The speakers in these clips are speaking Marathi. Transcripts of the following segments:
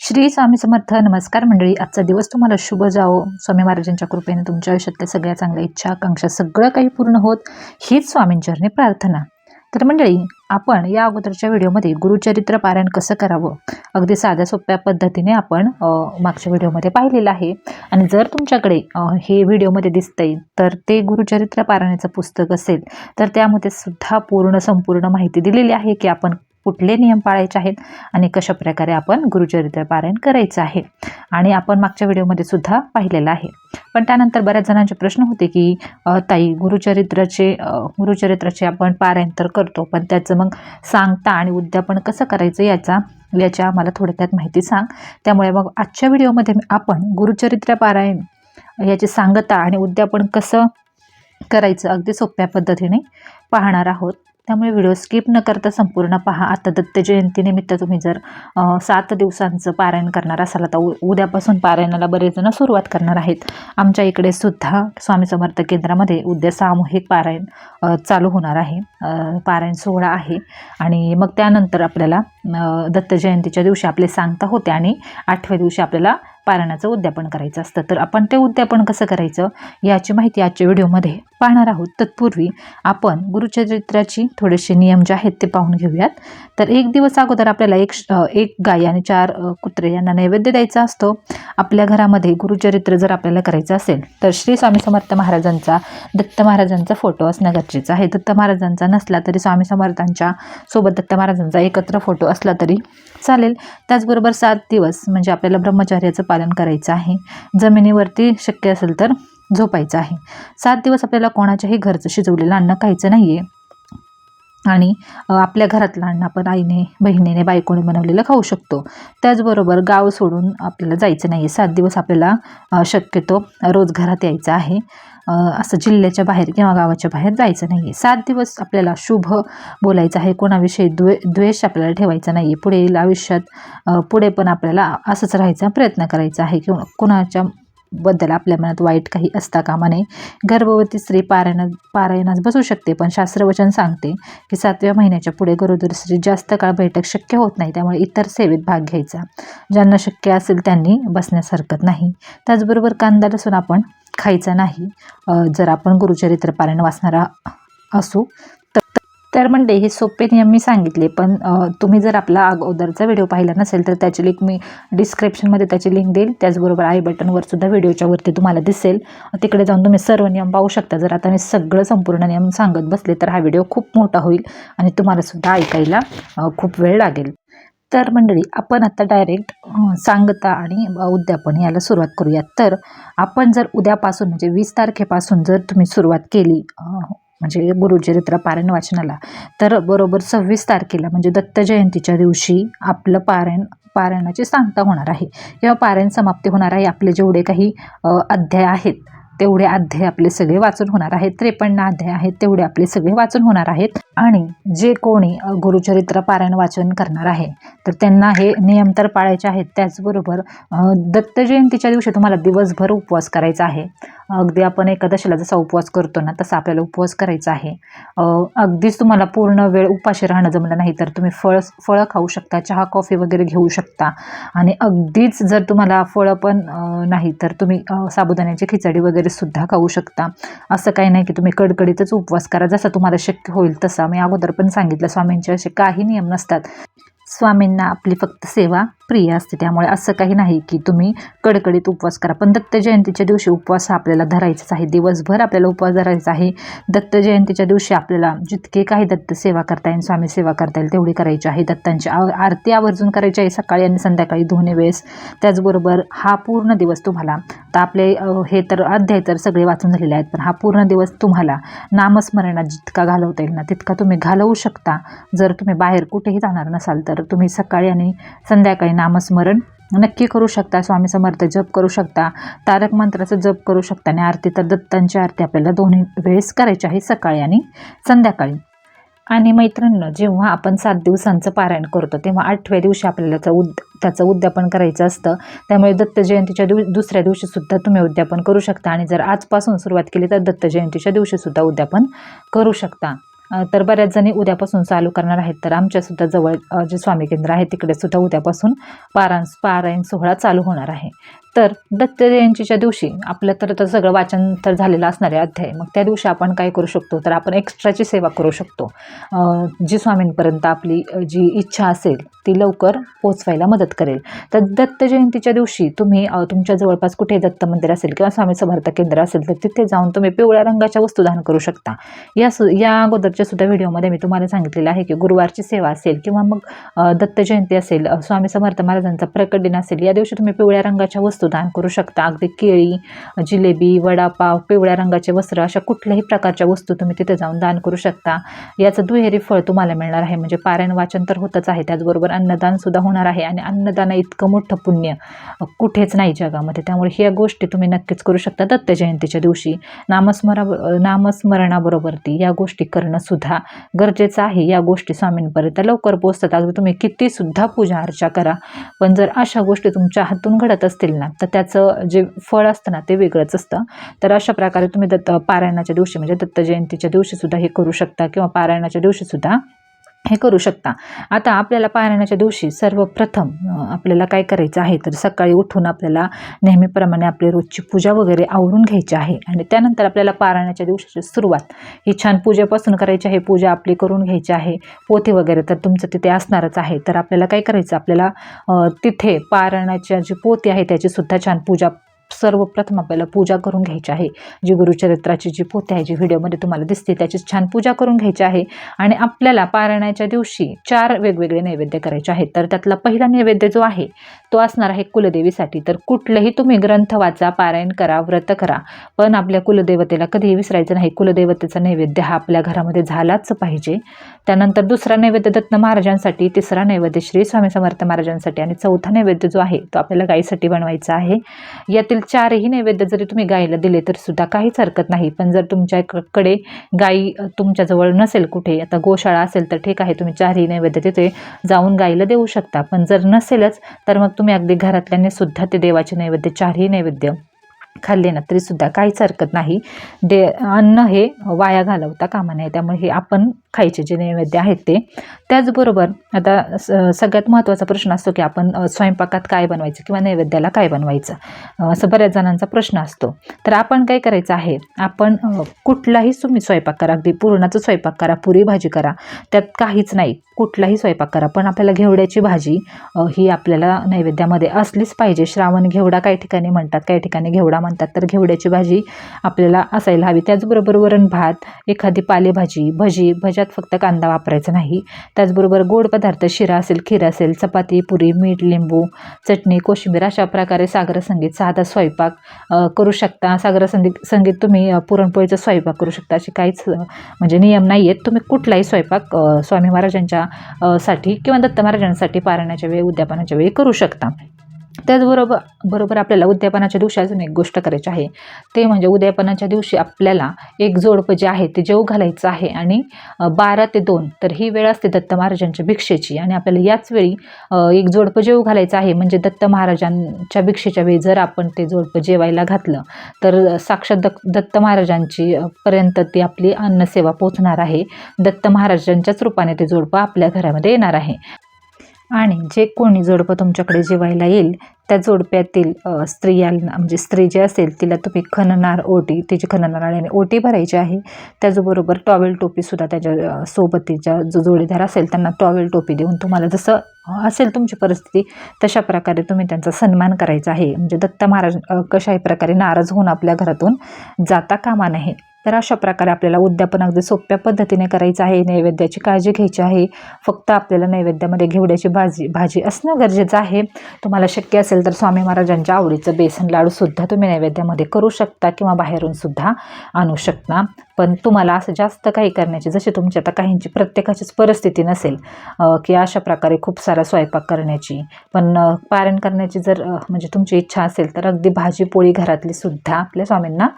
श्री स्वामी समर्थ नमस्कार मंडळी. आजचा दिवस तुम्हाला शुभ जावो. स्वामी महाराजांच्या कृपेने तुमच्या आयुष्यातल्या सगळ्या चांगल्या इच्छा आकांक्षा सगळं काही पूर्ण होत. हीच स्वामींचरणी प्रार्थना. तर मंडळी आपण या अगोदरच्या व्हिडिओमध्ये गुरुचरित्र पारायण कसं करावं? अगदी साध्या सोप्या पद्धतीने आपण मागच्या व्हिडिओमध्ये पाहिलेलं आहे. आणि जर तुमच्याकडे हे व्हिडिओमध्ये दिसतंय तर ते गुरुचरित्र पारायणाचं पुस्तक असेल तर त्यामध्ये सुद्धा पूर्ण संपूर्ण माहिती दिलेली आहे की आपण कुठले नियम पाळायचे आहेत आणि कशा प्रकारे आपण गुरुचरित्र पारायण करायचं आहे. आणि आपण मागच्या व्हिडिओमध्ये सुद्धा पाहिलेलं आहे. पण त्यानंतर बऱ्याच जणांचे प्रश्न होते की ताई गुरुचरित्राचे गुरुचरित्राचे आपण पारायण तर करतो पण त्याचं मग सांगता आणि उद्यापन कसं करायचं याचा याच्या आम्हाला थोडक्यात माहिती सांग. त्यामुळे मग आजच्या व्हिडिओमध्ये आपण गुरुचरित्र पारायण याची सांगता आणि उद्यापन कसं करायचं अगदी सोप्या पद्धतीने पाहणार आहोत. त्यामुळे व्हिडिओ स्किप न करता संपूर्ण पहा. आता दत्त जयंतीनिमित्त तुम्ही जर सात दिवसांचं पारायण करणार असाल तर उ उद्यापासून पारायणाला बरेच जण सुरुवात करणार आहेत. आमच्या इकडे सुद्धा स्वामी समर्थ केंद्रामध्ये उद्या सामूहिक पारायण चालू होणार आहे. पारायण सोहळा आहे. आणि मग त्यानंतर आपल्याला दत्त जयंतीच्या दिवशी आपले सांगता होते आणि आठव्या दिवशी आपल्याला पारायणाचं उद्यापन करायचं असतं. तर आपण ते उद्यापन कसं करायचं? याची माहिती आजच्या व्हिडिओमध्ये पाहणार आहोत. तत्पूर्वी आपण गुरुचरित्राची थोडेसे नियम जे आहेत ते पाहून घेऊयात. तर एक दिवस अगोदर आपल्याला एक श- एक गाय आणि चार कुत्रे यांना नैवेद्य द्यायचा असतो. आपल्या घरामध्ये गुरुचरित्र जर आपल्याला करायचं असेल तर श्री स्वामी समर्थ महाराजांचा दत्त महाराजांचा फोटो असणं गरजेचं आहे. दत्त महाराजांचा नसला तरी स्वामी समर्थांच्या सोबत दत्त महाराजांचा एकत्र फोटो असला तरी चालेल. त्याचबरोबर सात दिवस म्हणजे आपल्याला ब्रह्मचार्याचं पालन करायचं आहे. जमिनीवरती शक्य असेल तर झोपायचं आहे. सात दिवस आपल्याला कोणाच्याही घरचं शिजवलेलं अन्न खायचं नाही आहे आणि आपल्या घरातलं अन्न आपण आईने बहिणीने बायकोने बनवलेलं खाऊ शकतो. त्याचबरोबर गाव सोडून आपल्याला जायचं नाही आहे सात दिवस आपल्याला शक्यतो रोज घरात यायचं आहे. असं जिल्ह्याच्या बाहेर किंवा गावाच्या बाहेर जायचं नाही आहे सात दिवस आपल्याला शुभ बोलायचं आहे. कोणाविषयी द्वे द्वेष आपल्याला ठेवायचा नाही आहे पुढील आयुष्यात पुढे पण आपल्याला असंच राहायचा प्रयत्न करायचा आहे. किंवा कोणाच्या बद्दल आपल्या मनात वाईट काही असता कामा नये. गर्भवती स्त्री पारायण पारायणास बसू शकते पण शास्त्रवचन सांगते की सातव्या महिन्याच्या पुढे गरोदर स्त्री जास्त काळ बैठक शक्य होत नाही त्यामुळे इतर सेवेत भाग घ्यायचा. ज्यांना शक्य असेल त्यांनी बसण्यास हरकत नाही. त्याचबरोबर कांदा लसूण आपण खायचा नाही. जर आपण गुरुचरित्र पारायण वाचणारा असू तर तर म्हणजे हे सोपे नियम मी सांगितले पण तुम्ही जर आपला अगोदरचा व्हिडिओ पाहिला नसेल तर त्याची लिंक मी डिस्क्रिप्शनमध्ये त्याची लिंक देईल. त्याचबरोबर आय बटनवर सुद्धा व्हिडिओच्या वरती तुम्हाला दिसेल. तिकडे जाऊन तुम्ही सर्व नियम पाहू शकता. जर आता मी सगळं संपूर्ण नियम सांगत बसले तर हा व्हिडिओ खूप मोठा होईल आणि तुम्हाला सुद्धा ऐकायला खूप वेळ लागेल. तर मंडळी आपण आता डायरेक्ट सांगता आणि उद्यापन याला सुरुवात करूयात तर आपण जर उद्यापासून म्हणजे वीस तारखेपासून जर तुम्ही सुरुवात केली म्हणजे गुरुचरित्र पारायण वाचनाला. तर बरोबर सव्वीस तारखेला म्हणजे दत्त जयंतीच्या दिवशी आपलं पारायण पारायणाची सांगता होणार आहे. किंवा पारायण समाप्ती होणार आहे आपले जेवढे काही अध्याय आहेत तेवढे अध्याय आपले सगळे वाचून होणार आहेत. त्रेपन्न अध्याय आहेत तेवढे आपले सगळे वाचून होणार आहेत. आणि जे कोणी गुरुचरित्र पारायण वाचन करणार आहे तर त्यांना हे नियम तर पाळायचे आहेत. त्याचबरोबर दत्त जयंतीच्या दिवशी तुम्हाला दिवसभर उपवास करायचा आहे. अगदी आपण एकादशीला जसा उपवास करतो ना तसा आपल्याला उपवास करायचा आहे. अगदीच तुम्हाला पूर्ण वेळ उपाशी राहणं जमलं नाही तर तुम्ही फळ फळं खाऊ शकता चहा कॉफी वगैरे घेऊ शकता. आणि अगदीच जर तुम्हाला फळं पण नाही तर तुम्ही साबुदाण्याची खिचडी वगैरे सुद्धा खाऊ शकता. असं काही नाही की तुम्ही कडकडीतच उपवास करा. जसं तुम्हाला शक्य होईल तसा. मी अगोदर पण सांगितलं स्वामींचे असे काही नियम नसतात. स्वामींना आपली फक्त सेवा प्रिय असते. त्यामुळे असं काही नाही की तुम्ही कडकडीत उपवास करा. पण दत्त जयंतीच्या दिवशी उपवास हा आपल्याला धरायचाच आहे. दिवसभर आपल्याला उपवास धरायचा आहे. दत्त जयंतीच्या दिवशी आपल्याला जितके काही दत्त सेवा करता येईल स्वामी सेवा करता येईल तेवढी करायची आहे. दत्तांची आरती आवर्जून करायची आहे. सकाळी आणि संध्याकाळी दोन्ही वेळेस. त्याचबरोबर हा पूर्ण दिवस तुम्हाला तर आपले हे तर अध्याय तर सगळे वाचून झालेले आहेत. पण हा पूर्ण दिवस तुम्हाला नामस्मरणात जितका घालवता येईल ना तितका तुम्ही घालवू शकता. जर तुम्ही बाहेर कुठेही जाणार नसाल तर. तुम्ही सकाळी आणि संध्याकाळी नामस्मरण नक्की करू शकता स्वामी समर्थ जप करू शकता तारक मंत्राचं जप करू शकता आणि आरती तर दत्तांची आरती आपल्याला दोन्ही वेळेस करायची आहे सकाळी आणि संध्याकाळी. आणि मैत्रिणीनं जेव्हा आपण सात दिवसांचं पारायण करतो तेव्हा आठव्या दिवशी आपल्याला त्याचं उद त्याचं उद्यापन करायचं असतं. त्यामुळे दत्त जयंतीच्या दिव दुसऱ्या दिवशीसुद्धा तुम्ही उद्यापन करू शकता आणि जर आजपासून सुरुवात केली तर दत्त जयंतीच्या दिवशीसुद्धा उद्यापन करू शकता. तर बऱ्याच जणी उद्यापासून चालू करणार आहेत. तर आमच्यासुद्धा जवळ जे स्वामी केंद्र आहे तिकडे सुद्धा उद्यापासून पारायण पारायण सोहळा चालू होणार आहे. तर दत्त जयंतीच्या दिवशी आपलं तर तर सगळं वाचन तर झालेलं असणार आहे अध्याय. मग त्या दिवशी आपण काय करू शकतो? तर आपण एक्स्ट्राची सेवा करू शकतो. जी स्वामींपर्यंत आपली जी इच्छा असेल ती लवकर पोचवायला मदत करेल. तर दत्त जयंतीच्या दिवशी तुम्ही तुमच्या जवळपास कुठे दत्त मंदिर असेल किंवा स्वामी समर्थ केंद्र असेल तर तिथे जाऊन तुम्ही पिवळ्या रंगाच्या वस्तू दान करू शकता. या सु या अगोदरच्या सुद्धा व्हिडिओमध्ये मी तुम्हाला सांगितलेलं आहे की गुरुवारची सेवा असेल किंवा मग दत्त जयंती असेल स्वामी समर्थ महाराजांचा प्रकट दिन असेल या दिवशी तुम्ही पिवळ्या रंगाच्या वस्तू दान करू शकता. अगदी केळी जिलेबी वडापाव पिवळ्या रंगाचे वस्त्र अशा कुठल्याही प्रकारच्या वस्तू तुम्ही तिथे जाऊन दान करू शकता. याचं दुहेरी फळ तुम्हाला मिळणार आहे. म्हणजे पारायण वाचन तर होतच आहे. त्याचबरोबर अन्नदान सुद्धा होणार आहे. आणि अन्नदान इतकं मोठं पुण्य कुठेच नाही जगामध्ये. त्यामुळे ह्या गोष्टी तुम्ही नक्कीच करू शकता दत्त जयंतीच्या दिवशी. नामस्मरा नामस्मरणाबरोबर ती या गोष्टी करणं सुद्धा गरजेचं आहे. या गोष्टी स्वामींपर्यंत लवकर पोचतात अगदी तुम्ही कितीसुद्धा पूजा अर्चा करा. पण जर अशा गोष्टी तुमच्या हातून घडत असतील ना तर त्याचं जे फळ असतं ना ते वेगळंच असतं. तर अशा प्रकारे तुम्ही दत्त पारायणाच्या दिवशी म्हणजे दत्त जयंतीच्या दिवशी सुद्धा हे करू शकता किंवा पारायणाच्या दिवशी सुद्धा हे करू शकता. आता आपल्याला पारायणाच्या दिवशी सर्वप्रथम आपल्याला काय करायचं आहे? तर सकाळी उठून आपल्याला नेहमीप्रमाणे आपली रोजची पूजा वगैरे आवरून घ्यायची आहे आणि त्यानंतर आपल्याला पारायणाच्या दिवशीची सुरुवात. ही छान पूजेपासून करायची आहे. पूजा आपली करून घ्यायची आहे. पोथी वगैरे तर तुमचं तिथे असणारच आहे. तर आपल्याला काय करायचं? आपल्याला तिथे पारायणाच्या जी पोथी आहे त्याची सुद्धा छान पूजा सर्वप्रथम आपल्याला पूजा करून घ्यायची आहे. जी गुरुचरित्राची जी पोते आहे जी व्हिडिओमध्ये तुम्हाला दिसते त्याची छान पूजा करून घ्यायची आहे. आणि आपल्याला पारायणाच्या दिवशी चार वेगवेगळे नैवेद्य करायचे आहेत. तर त्यातला पहिला नैवेद्य जो आहे तो असणार आहे कुलदेवीसाठी. तर कुठलंही तुम्ही ग्रंथ वाचा पारायण करा व्रत करा. पण आपल्या कुलदेवतेला कधीही विसरायचं नाही. कुलदेवतेचा नैवेद्य हा आपल्या घरामध्ये झालाच पाहिजे. त्यानंतर दुसरा नैवेद्य दत्त महाराजांसाठी तिसरा नैवेद्य श्री स्वामी समर्थ महाराजांसाठी आणि चौथा नैवेद्य जो आहे तो आपल्याला गाईसाठी बनवायचा आहे. यातील चारही नैवेद्य जरी तुम्ही गाईला दिले तरी सुद्धा काहीच हरकत नाही. पण जर तुमच्याकडे गाई तुमच्याजवळ नसेल कुठे आता गोशाळा असेल तर ठीक आहे तुम्ही चारही नैवेद्य तिथे जाऊन गाईला देऊ शकता. पण जर नसेलच तर मग तुम्ही अगदी घरातल्याने सुद्धा ते देवाचे नैवेद्य चारही नैवेद्य खाल्ले ना तरीसुद्धा काहीच हरकत नाही. दे अन्न हे वाया घालवता कामा नये. त्यामुळे हे आपण खायचे जे नैवेद्य आहेत ते. त्याचबरोबर आता स सगळ्यात महत्त्वाचा प्रश्न असतो की आपण स्वयंपाकात काय बनवायचं किंवा नैवेद्याला काय बनवायचं? असं बऱ्याच जणांचा प्रश्न असतो. तर आपण काय करायचं आहे? आपण कुठलाही तुम्ही स्वयंपाक करा अगदी पुरणाचा स्वयंपाक करा पुरी भाजी करा त्यात काहीच नाही. कुठलाही स्वयंपाक करा पण आपल्याला घेवड्याची भाजी ही आपल्याला नैवेद्यामध्ये असलीच पाहिजे. श्रावण घेवडा काही ठिकाणी म्हणतात काही ठिकाणी घेवडा म्हणतात तर घेवड्याची भाजी आपल्याला असायला हवी. त्याचबरोबर वरण भात एखादी पालेभाजी भजी भज्यात फक्त कांदा वापरायचा नाही. त्याचबरोबर गोड पदार्थ शिरा असेल खीर असेल चपाती पुरी मीठ लिंबू चटणी कोशिंबीर अशा प्रकारे सागर संगीत साधा स्वयंपाक करू शकता. सागर संगीत संगीत तुम्ही पुरणपोळीचा स्वयंपाक करू शकता. असे काहीच म्हणजे नियम नाही आहेत. तुम्ही कुठलाही स्वयंपाक स्वामी महाराजांच्या साठी किंवा दत्त महाराजांसाठी पारायणाच्या वेळी उद्यापनाच्या वेळी करू शकता. त्याचबरोबर बरोबर आपल्याला उद्यापनाच्या दिवशी अजून एक गोष्ट करायची आहे. ते म्हणजे उद्यापनाच्या दिवशी आपल्याला एक जोडपं जे आहे ते जेव घालायचं आहे आणि बारा ते दोन तर ही वेळ असते दत्त महाराजांच्या भिक्षेची आणि आपल्याला याच वेळी एक जोडपं जेव घालायचं आहे. म्हणजे दत्त महाराजांच्या भिक्षेच्या वेळी जर आपण ते जोडपं जेवायला घातलं तर साक्षात दत्त दत्त महाराजांची पर्यंत ती आपली अन्नसेवा पोचणार आहे. दत्त महाराजांच्याच रूपाने ते जोडपं आपल्या घरामध्ये येणार आहे. आणि जे कोणी जोडपं तुमच्याकडे जेवायला येईल त्या जोडप्यातील स्त्रियांना म्हणजे स्त्री जी असेल तिला तुम्ही खननार ओटी तिची खननार आणि ओटी भरायची आहे. त्याचबरोबर टॉवेल टोपीसुद्धा त्याच्या सोबतीच्या जो जोडीदार असेल त्यांना टॉवेल टोपी देऊन तुम्हाला जसं असेल तुमची परिस्थिती तशा प्रकारे तुम्ही त्यांचा सन्मान करायचा आहे. म्हणजे दत्त महाराज कशाही प्रकारे नाराज होऊन आपल्या घरातून जाता कामा नये. तर अशा प्रकारे आपल्याला उद्यापन अगदी सोप्या पद्धतीने करायचं आहे नैवेद्याची काळजी घ्यायची आहे. फक्त आपल्याला नैवेद्यामध्ये घेवड्याची भाजी भाजी असणं गरजेचं आहे. तुम्हाला शक्य असेल तर स्वामी महाराजांच्या आवडीचं बेसन लाडूसुद्धा तुम्ही नैवेद्यामध्ये करू शकता किंवा बाहेरून सुद्धा आणू शकता. पण तुम्हाला असं जास्त काही करण्याची जशी तुमची आता काहींची प्रत्येकाचीच परिस्थिती नसेल की अशा प्रकारे खूप सारा स्वयंपाक करण्याची. पण पारण करण्याची जर म्हणजे तुमची इच्छा असेल तर अगदी भाजी पोळी घरातली सुद्धा आपल्या स्वामींना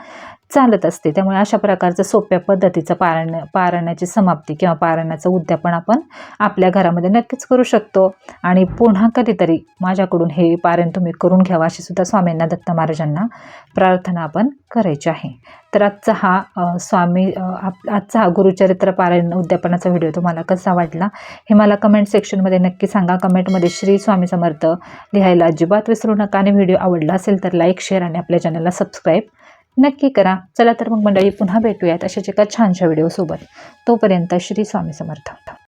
चालत असते. त्यामुळे अशा प्रकारचं सोप्या पद्धतीचं पारण पारण्याची समाप्ती किंवा पारण्याचं उद्यापन आपण आपल्या घरामध्ये नक्कीच करू शकतो. आणि पुन्हा कधीतरी माझ्याकडून हे पारायण तुम्ही करून घ्यावं अशी सुद्धा स्वामींना दत्त महाराजांना प्रार्थना आपण करायची आहे. तर आजचा हा स्वामी आप आजचा हा गुरुचरित्र पारायण उद्यापनाचा व्हिडिओ तुम्हाला कसा वाटला हे मला कमेंट सेक्शनमध्ये नक्की सांगा. कमेंटमध्ये श्री स्वामी समर्थ लिहायला अजिबात विसरू नका. आणि व्हिडिओ आवडला असेल तर लाईक शेअर आणि आपल्या चॅनलला सबस्क्राईब नक्की करा. चला तर मग मंडळी पुन्हा भेटूयात अशाच एका छानशा व्हिडिओसोबत. तोपर्यंत श्री स्वामी समर्थ.